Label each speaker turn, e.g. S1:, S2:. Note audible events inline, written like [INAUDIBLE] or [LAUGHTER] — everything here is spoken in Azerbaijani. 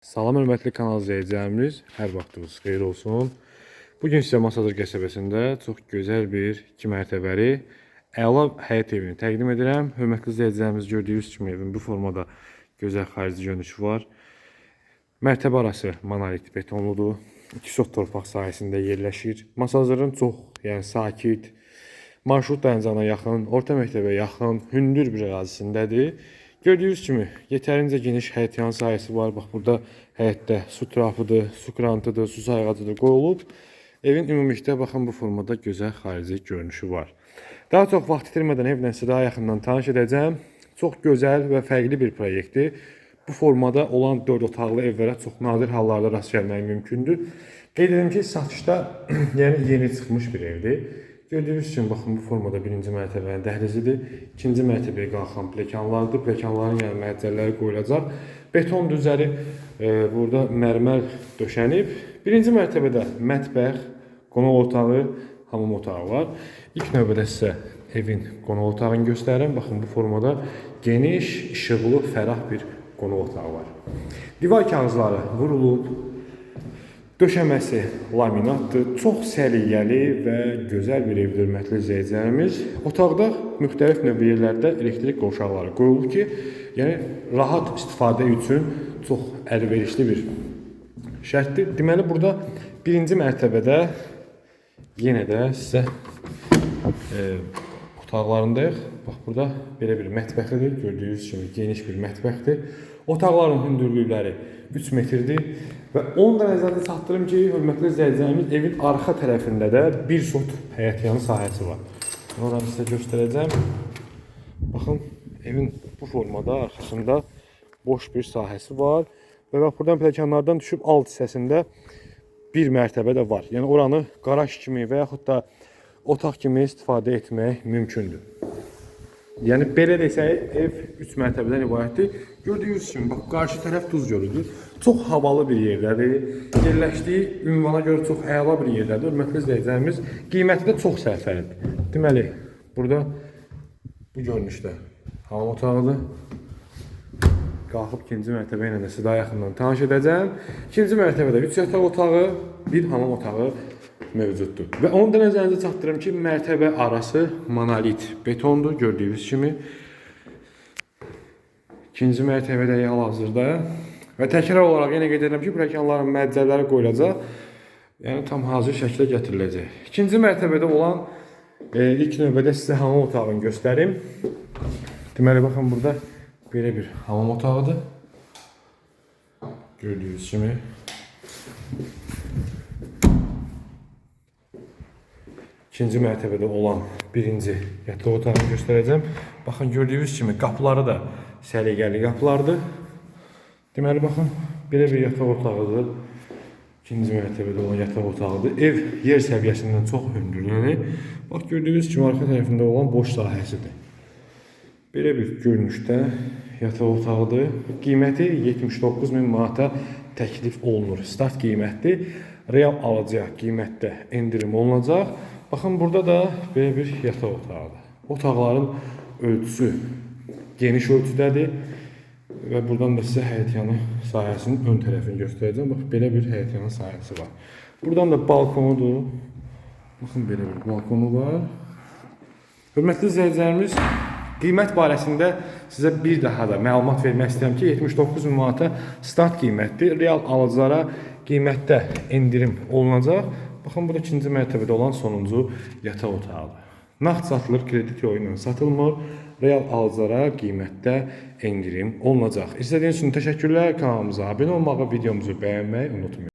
S1: Salam hörmətli kanal izləyicilərimiz, hər vaxtınız xeyir olsun. Bu gün sizə Masazır qəsəbəsində çox gözəl bir 2 mərtəbəli əla həyət evini təqdim edirəm. Hörmətli izləyicilərimiz gördüyünüz kimi evin bu formada gözəl xarici görünüşü var. Mərtəbə arası monolit betonludur. İki sot torpaq sahəsində yerləşir. Masazırın çox, yəni sakit, marşrut dayanacağına yaxın, orta məktəbə yaxın, hündür bir ərazisindədir. Gördüyünüz kimi yetərincə geniş həyətyan sahəsi var. Bax burada həyətdə su trafıdır, su krantıdır, su sayğacıdır qoyulub. Evin ümumilikdə baxın bu formada gözəl xarici görünüşü var. Daha çox vaxt itirmədən evlə sizə daha yaxından tanış edəcəm. Çox gözəl və fərqli bir proyektdir. Bu formada olan 4 otaqlı evlərə çox nadir hallarda rast gəlmək mümkündür. Qeyd edim ki, satışda [CLEARS THROAT] yəni yeni çıxmış bir evdir. Gördüyünüz kimi baxın bu formada birinci mərtəbənin dəhlizidir. İkinci mərtəbəyə qalxan plekanlardır. Plekanların yəni mərcəlləri qoyulacaq. Beton düzəri e, burada mərmər döşənib. Birinci mərtəbədə mətbəx, qonaq otağı, hamam otağı var. İlk növbədə sizə evin qonaq otağını göstərirəm. Baxın bu formada geniş, işıqlı, fərah bir qonaq otağı var. Divar kağızları vurulub, Döşəməsi laminatdır. Çox səliqəli və gözəl bir evdir hörmətli izləyicilərimiz. Otaqda müxtəlif növ yerlərdə elektrik qovşaqları qoyulub ki, yəni rahat istifadə üçün çox əlverişli bir şərtdir. Deməli burada birinci mərtəbədə yenə də sizə e, otaqlarındayıq. Bax burada belə bir mətbəxidir. Gördüyünüz kimi geniş bir mətbəxdir. Otaqların hündürlükləri 3 metrdir və onu da nəzərdə çatdırım ki, hörmətli izləyicilərimiz evin arxa tərəfində də bir sot həyətyanı sahəsi var. Oranı sizə göstərəcəm. Baxın, evin bu formada arxasında boş bir sahəsi var və bax buradan pilləkənlərdən düşüb alt hissəsində bir mərtəbə də var. Yəni oranı qaraj kimi və yaxud da otaq kimi istifadə etmək mümkündür. Yəni belə desək, ev 3 mərtəbədən ibarətdir. Gördüyünüz kimi bax qarşı tərəf duz gölüdür. Çox havalı bir yerdədir. Yerləşdiyi ünvana görə çox əla bir yerdədir. Hörmətli izləyicilərimiz, qiyməti də çox sərfəlidir. Deməli, burada bu görünüşdə hamam otağıdır. Qalxıb ikinci mərtəbə ilə də sizə daha yaxından tanış edəcəm. İkinci mərtəbədə 3 yataq otağı, bir hamam otağı mövcuddur. Və onu da nəzərinizə çatdırım ki, mərtəbə arası monolit betondur gördüyünüz kimi. İkinci mərtəbədə hal-hazırda və təkrar olaraq yenə qeyd edirəm ki, pilləkənlərin mərcələri qoyulacaq. Yəni tam hazır şəklə gətiriləcək. İkinci mərtəbədə olan e, ilk növbədə sizə hamam otağını göstərim. Deməli baxın burada belə bir hamam otağıdır. Gördüyünüz kimi İkinci mərtəbədə olan birinci yataq otağını göstərəcəm. Baxın gördüyünüz kimi qapıları da səliqəli qapılardır. Deməli baxın belə bir yataq otağıdır. İkinci mərtəbədə olan yataq otağıdır. Ev yer səviyyəsindən çox hündürlüyünü. Bax gördüyünüz kimi arxa tərəfində olan boş sahəsidir. Belə bir görünüşdə yataq otağıdır. Qiyməti 79 min manata təklif olunur. Start qiymətdir. Real alıcıya qiymətdə endirim olunacaq. Baxın burada da belə bir yataq otağıdır. Otaqların ölçüsü geniş ölçüdədir və buradan da sizə həyətyanı sahəsinin ön tərəfini göstərəcəm. Bax belə bir həyətyanı sahəsi var. Buradan da balkonudur. Baxın belə bir balkonu var. Hörmətli izləyicilərimiz, qiymət barəsində sizə bir daha da məlumat vermək istəyirəm ki, 79 min manata start qiymətdir. Real alıcılara qiymətdə endirim olunacaq. Baxın, bu da ikinci mərtəbədə olan sonuncu yataq otağıdır. Nağd satılır, kredit yolu ilə satılmır. Real alıcılara qiymətdə endirim olunacaq. İzlədiyiniz üçün təşəkkürlər. Kanalımıza abunə olmağı, videomuzu bəyənməyi unutmayın.